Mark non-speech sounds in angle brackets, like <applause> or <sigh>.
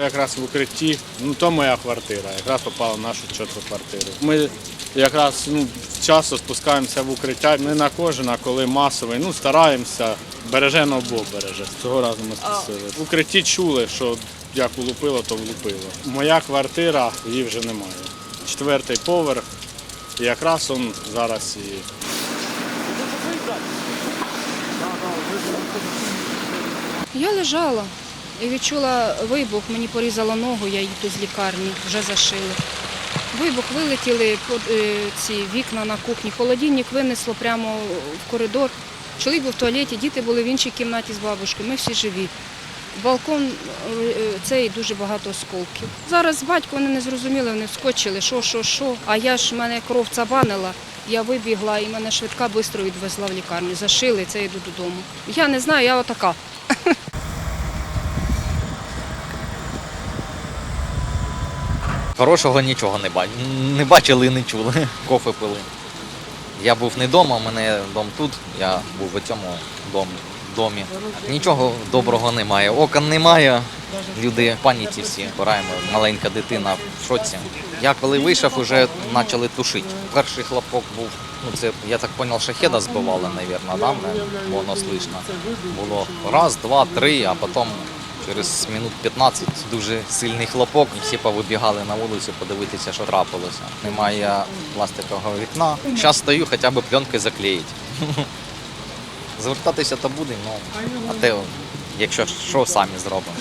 Якраз в укритті, ну то моя квартира, якраз попала в нашу чотку квартиру. Ми якраз ну, часто спускаємося в укриття, не на кожен, а коли масовий, ну стараємося, береже на обох береже. Цього разу ми спустили. В укритті чули, що як влупило, то влупило. Моя квартира, її вже немає. Четвертий поверх, і якраз он зараз і Я лежала і відчула вибух, мені порізало ногу, я їду з лікарні, вже зашили. Вибух вилетіли е, ці вікна на кухні, холодильник винесло прямо в коридор. Чоловік був в туалеті, діти були в іншій кімнаті з бабушкою, ми всі живі. Балкон е, цей дуже багато осколків. Зараз батько вони не зрозуміли, вони вскочили, що, що, що. А я ж мене кров цабанила, я вибігла і мене швидка швидко відвезла в лікарню. Зашили, це йду додому. Я не знаю, я отака. Хорошого нічого не бачили. Не бачили і не чули. <laughs> Кофе пили. Я був не вдома, у мене дом тут, я був у цьому дом, домі. Нічого доброго немає. Окон немає. Люди в всі. Збираємо. Маленька дитина в шоці. Я коли вийшов, вже почали тушити. Перший хлопок був, ну це я так зрозумів, шахеда збивали, мабуть, да? воно слышно. Було раз, два, три, а потім Через минут 15 дуже сильний хлопок, і всі повибігали на вулицю подивитися, що трапилося. Немає пластикового вікна. Зараз стою, хоча б пленкою заклеїть. <laughs> Звертатися то буде, ну а те, якщо що, самі зробимо.